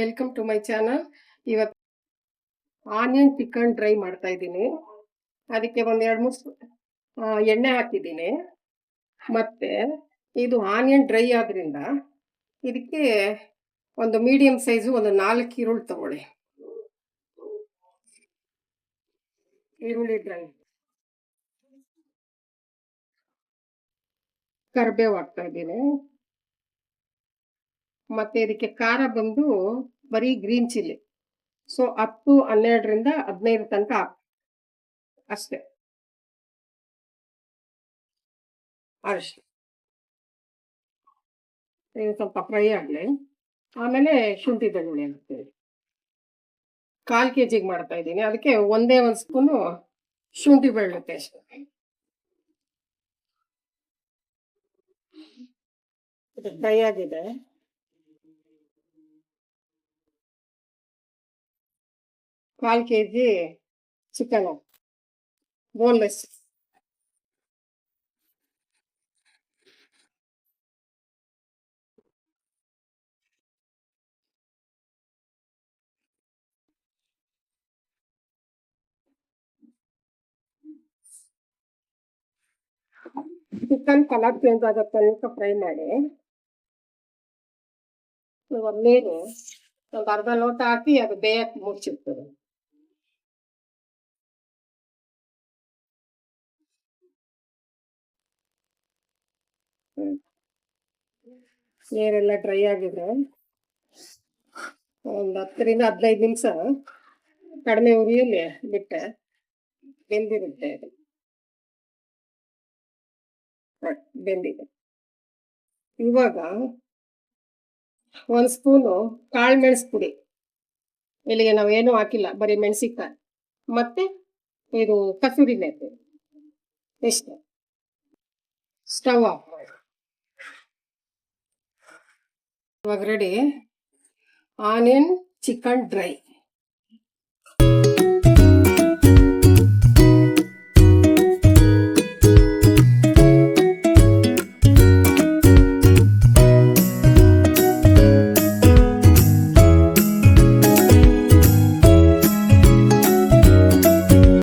Welcome to my channel ಇವತ್ತು onion chicken dry ಮಾಡ್ತಾ ಇದ್ದೀನಿ. ಅದಕ್ಕೆ ಒಂದು ಎರಡು ಮೂರು ಎಣ್ಣೆ ಹಾಕಿದ್ದೀನಿ. ಮತ್ತು ಇದು ಆನಿಯನ್ ಡ್ರೈ ಆದ್ರಿಂದ ಇದಕ್ಕೆ ಒಂದು ಮೀಡಿಯಂ ಸೈಜು ಒಂದು ನಾಲ್ಕು ಈರುಳ್ಳಿ ತಗೊಳ್ಳಿ. ಈರುಳ್ಳಿ ಡ್ರೈ ಕರಿಬೇವು ಹಾಕ್ತಾ ಇದ್ದೀನಿ. ಮತ್ತೆ ಇದಕ್ಕೆ ಖಾರ ಬಂದು ಬರೀ ಗ್ರೀನ್ ಚಿಲ್ಲಿ ಸೊ ಹತ್ತು, ಹನ್ನೆರಡರಿಂದ ಹದಿನೈದು ತನಕ ಅಷ್ಟೆ. ಇದು ಸ್ವಲ್ಪ ಫ್ರೈ ಆಗಲಿ. ಆಮೇಲೆ ಶುಂಠಿ ಬೆಳ್ಳುಳ್ಳಿ ಹಾಕ್ತೀವಿ ಕಾಲು ಕೆ ಜಿಗೆ ಮಾಡ್ತಾ ಇದ್ದೀನಿ. ಅದಕ್ಕೆ ಒಂದೇ ಒಂದು ಸ್ಪೂನು ಶುಂಠಿ ಬೆಳ್ಳುಳ್ಳಿ ಪೇಸ್ಟ್ ಫ್ರೈ ಆಗಿದೆ. ಕಾಲು K G chicken boneless chicken colour change ಆಗೋ ತನಕ ಫ್ರೈ ಮಾಡಿ ಇವಾಗ ನೀರು ಒಂದು ಅರ್ಧ ಲೋಟ ಹಾಕಿ ಅದು ಬೇಯಕ್ಕೆ ಮುಚ್ಚಿರ್ತದೆ ನೀರೆಲ್ಲ ಡ್ರೈ ಆಗಿದೆ. ಒಂದು ಹತ್ತರಿಂದ ಹದಿನೈದು ನಿಮಿಷ ಕಡಿಮೆ ಉರಿಯಲ್ಲಿ ಬಿಟ್ಟೆ, ಬೆಂದಿರುತ್ತೆ ಅದು. ಬೆಂದಿದೆ. ಇವಾಗ ಒಂದು ಸ್ಪೂನು ಕಾಳು ಮೆಣಸು ಪುಡಿ. ಇಲ್ಲಿಗೆ ನಾವು ಏನೂ ಹಾಕಿಲ್ಲ, ಬರೀ ಮೆಣಸಿಕಾಯಿ ಮತ್ತೆ ಇದು ಕಸೂರಿ ಮೇಥಿ ಇಷ್ಟೇ. Stove off. ಇವಾಗ ರೆಡಿ ಆನಿಯನ್ ಚಿಕನ್ ಡ್ರೈ